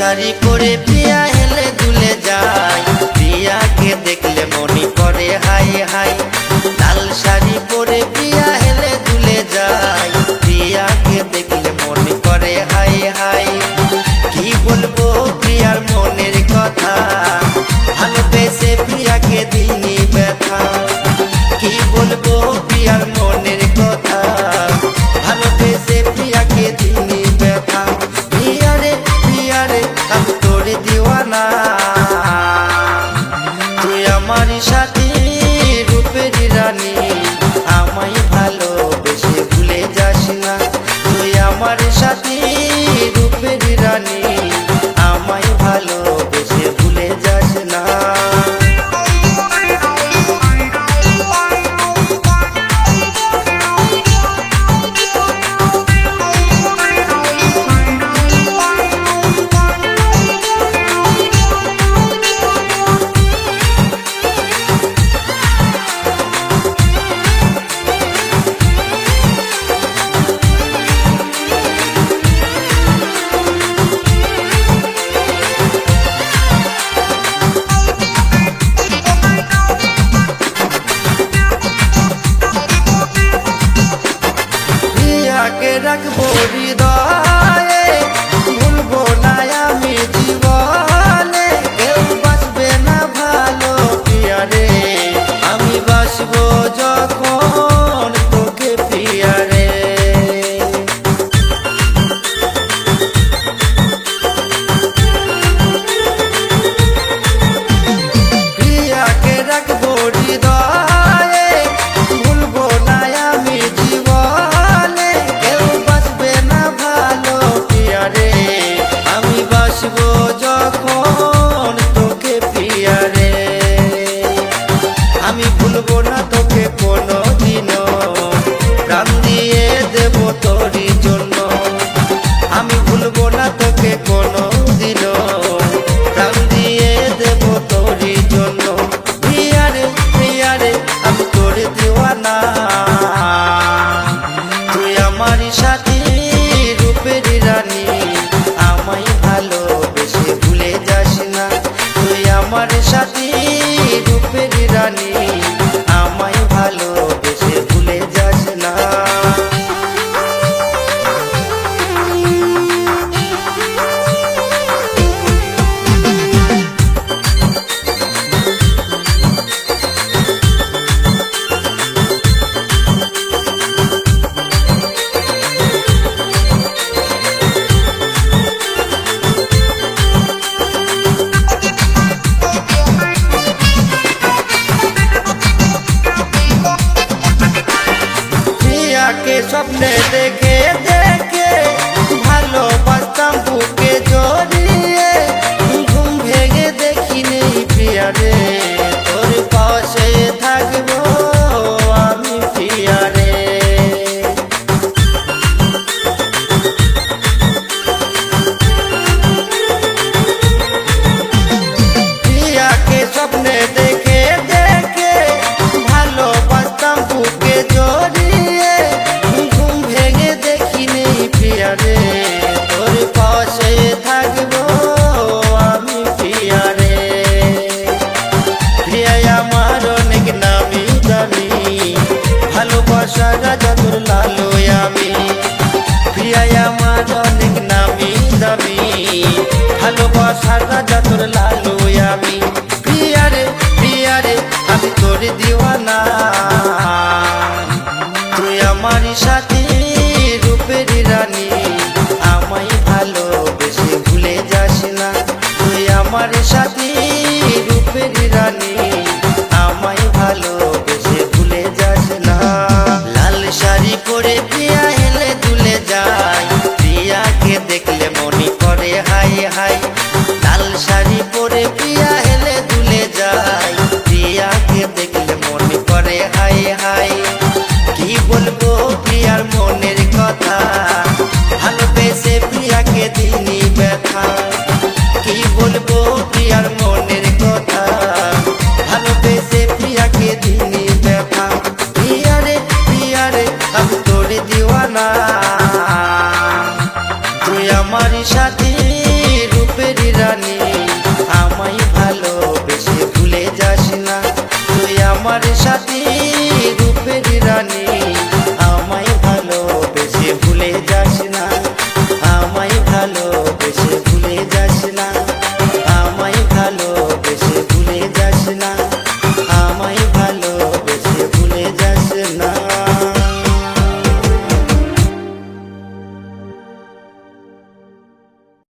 শাড়ি পরে প্রিয়া হেলে দুলে যায়। প্রিয়াকে দেখলে মনে করে হাই হাই। লাল শাড়ি পরে পিয়া হেলে দুলে যায়। প্রিয়াকে দেখলে মনে করে হাই হাই। কি বলব প্রিয়ার মনের কথা? রাখব হৃদয়। আমার সা